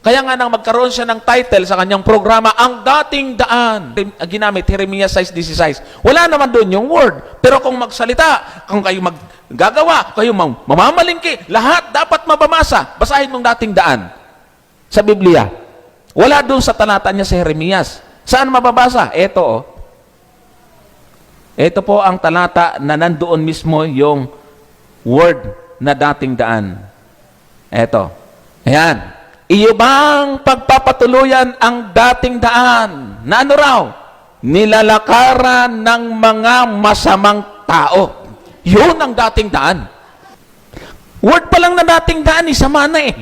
Kaya nga nang magkaroon siya ng title sa kanyang programa, Ang Dating Daan. Ginamit, Jeremiah 6.16. Wala naman doon yung word. Pero kung magsalita, kung kayo maggagawa, kayo mam- mamamalingki, lahat dapat mabamasa. Basahin mong dating daan sa Biblia. Wala doon sa talata niya sa Jeremias. Saan mababasa? Ito oh. Ito po ang talata na nandoon mismo yung word na dating daan. Ito. Ayan. Iyo bang pagpapatuluyan ang dating daan? Na ano raw? Nilalakaran ng mga masamang tao. Yun ang dating daan. Word pa lang na dating daan, isama na eh.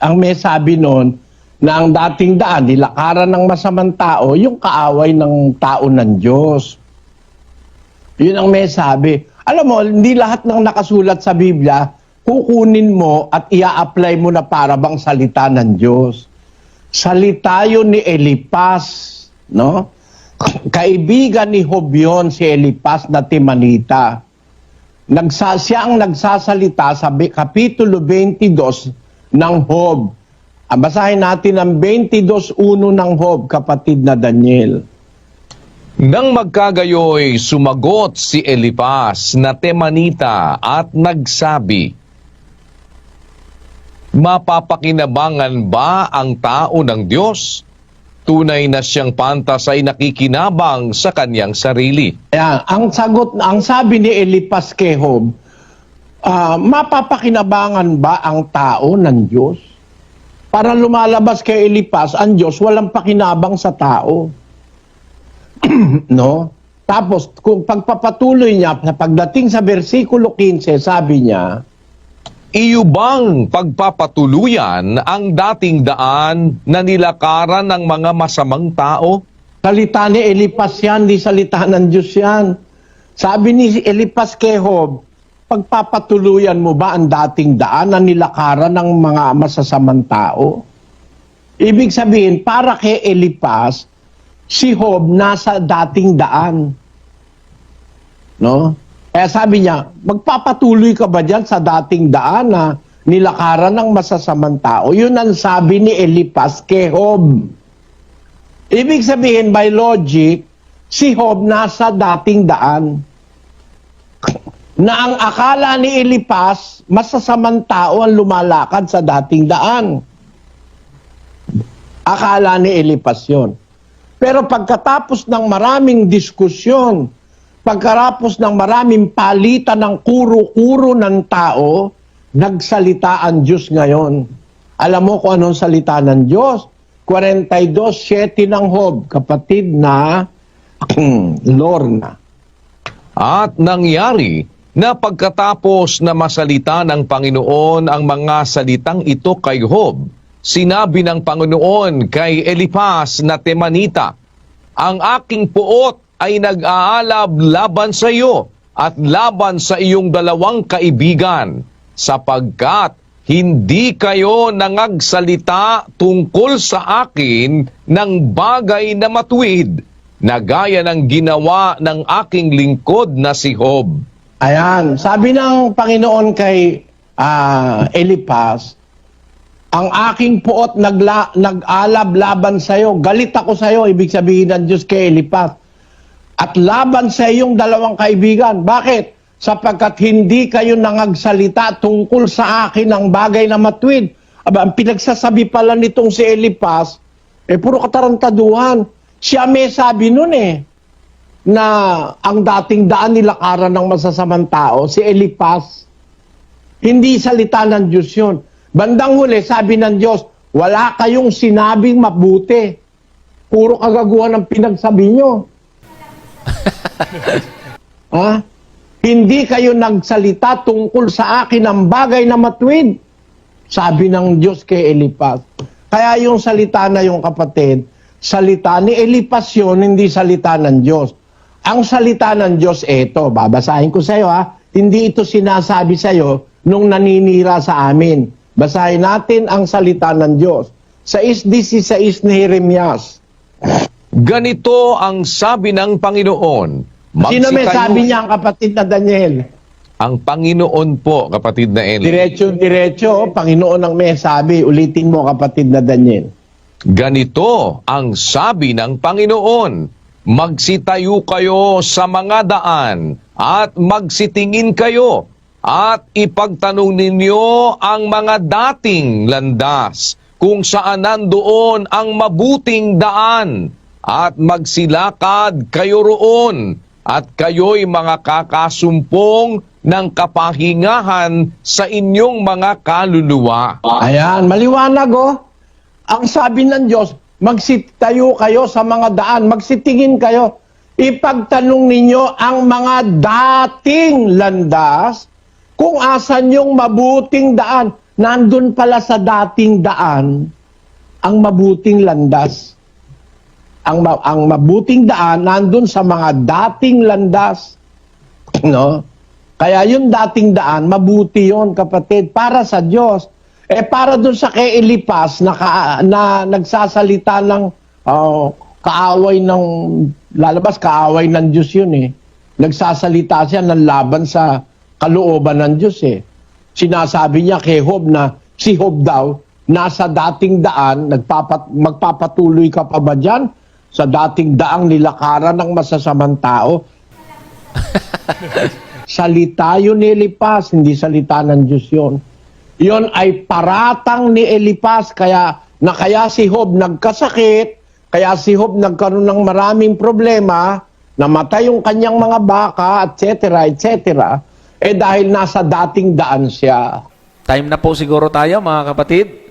ang may sabi noon na ang dating daan, nilakaran ng masamang tao, yung kaaway ng tao ng Diyos. Yun ang may sabi. Alam mo, hindi lahat ng nakasulat sa Biblia, kukunin mo at ia-apply mo na para bang salita ng Diyos. Salita yun ni Elipas, no? Kaibigan ni Job yun, si Elipas na Timanita. Nagsa, siya ang nagsasalita sa Kapitulo 22 ng Job. Ah, Basahin natin ang 22.1 ng Job, kapatid na Daniel. Nang magkagayoy, sumagot si Elipas na Temanita at nagsabi, Mapapakinabangan ba ang tao ng Diyos? Tunay na siyang pantas ay nakikinabang sa kanyang sarili. Ayan, ang sagot, ang sabi ni Elipas kay Job, ah, mapapakinabangan ba ang tao ng Diyos? Para lumalabas kay Elipas, ang Diyos walang pakinabang sa tao. no? Tapos, kung pagpapatuloy niya, sa pagdating sa versikulo 15, sabi niya, Iyo bang pagpapatuluyan ang dating daan na nilakaran ng mga masamang tao? Salita ni Elipas yan, di salita ng Diyos yan. Sabi ni Elipas kay Job, pagpapatuluyan mo ba ang dating daan na nilakaran ng mga masasamang tao? Ibig sabihin, para kay Elipas, si Job nasa dating daan. No? Kaya sabi niya, magpapatuloy ka ba dyan sa dating daan na nilakaran ng masasamang tao? Yun ang sabi ni Elipas kay Job. Ibig sabihin, by logic, si Job nasa dating daan. Na ang akala ni Elipas, masasamang tao ang lumalakad sa dating daan. Akala ni Elipas yun. Pero pagkatapos ng maraming diskusyon, pagkatapos ng maraming palitan ng kuro-kuro ng tao, nagsalita ang Diyos ngayon. Alam mo kung anong salita ng Diyos? 42.7 ng Hob, kapatid na Lorna. At nangyari na pagkatapos na masalita ng Panginoon ang mga salitang ito kay Job, sinabi ng Panginoon kay Elipas na Temanita, Ang aking puot ay nag-aalab laban sa iyo at laban sa iyong dalawang kaibigan, sapagkat hindi kayo nangagsalita tungkol sa akin ng bagay na matuwid, na gaya ng ginawa ng aking lingkod na si Job. Ayan, sabi ng Panginoon kay ah, Elipas, ang aking puot nagla, nag-alab laban sa iyo. Galit ako sa iyo, ibig sabihin ng Diyos kay Elipas. At laban sa iyong dalawang kaibigan. Bakit? Sapagkat hindi kayo nangagsalita tungkol sa akin ng bagay na matwid. Aba, ang pinagsasabi pala nitong si Elipas, eh puro katarantaduhan. Siya may sabi nun eh, na ang dating daan nilakaran ng masasamang tao, si Elipas, hindi salita ng Diyos yun. Bandang huli, sabi ng Diyos, wala kayong sinabing mabuti. Puro kagaguhan ang pinagsabi nyo. Ha? Hindi kayo nagsalita tungkol sa akin ng bagay na matwid. Sabi ng Diyos kay Elipas. Kaya yung salita na yung kapatid, salita ni Elipas yun, hindi salita ng Diyos. Ang salita ng Diyos, eto, babasahin ko sa iyo ha. Hindi ito sinasabi sa iyo nung naninira sa amin. Basahin natin ang salita ng Diyos. Sa 6.16 ni Jeremias. Ganito ang sabi ng Panginoon. Sino may sabi niya ang kapatid na Daniel? ang Panginoon po, kapatid na Eli. Diretso-diretso, Panginoon ang may sabi. Ulitin mo, kapatid na Daniel. Ganito ang sabi ng Panginoon, Magsitayo kayo sa mga daan at magsitingin kayo at ipagtanong ninyo ang mga dating landas kung saan nandoon ang mabuting daan at magsilakad kayo roon at kayo'y mga kakasumpong ng kapahingahan sa inyong mga kaluluwa. Ayan, maliwanag oh. Ang sabi ng Diyos, magsitayo kayo sa mga daan, magsitingin kayo. Ipagtanong ninyo ang mga dating landas kung asan yung mabuting daan. Nandun pala sa dating daan ang mabuting landas. Ang, ma- ang mabuting daan nandun sa mga dating landas. No? Kaya yung dating daan, mabuti yon kapatid, para sa Diyos. Eh para dun sa kay na, ka- na nagsasalita ng oh, kaaway ng, lalabas kaaway ng Diyos yun eh. Nagsasalita siya ng laban sa kalooban ng Diyos eh. Sinasabi niya kay Job na si Job daw, nasa dating daan, nagpapat, magpapatuloy ka pa ba dyan? Sa dating daang nilakaran ng masasamang tao, salita yun ni Elipas, hindi salita ng Diyos yun. Yun ay paratang ni Elipas, kaya na kaya si Job nagkasakit, kaya si Job nagkaroon ng maraming problema, namatay yung kanyang mga baka, etc., etc., eh dahil nasa dating daan siya. Time na po siguro tayo mga kapatid.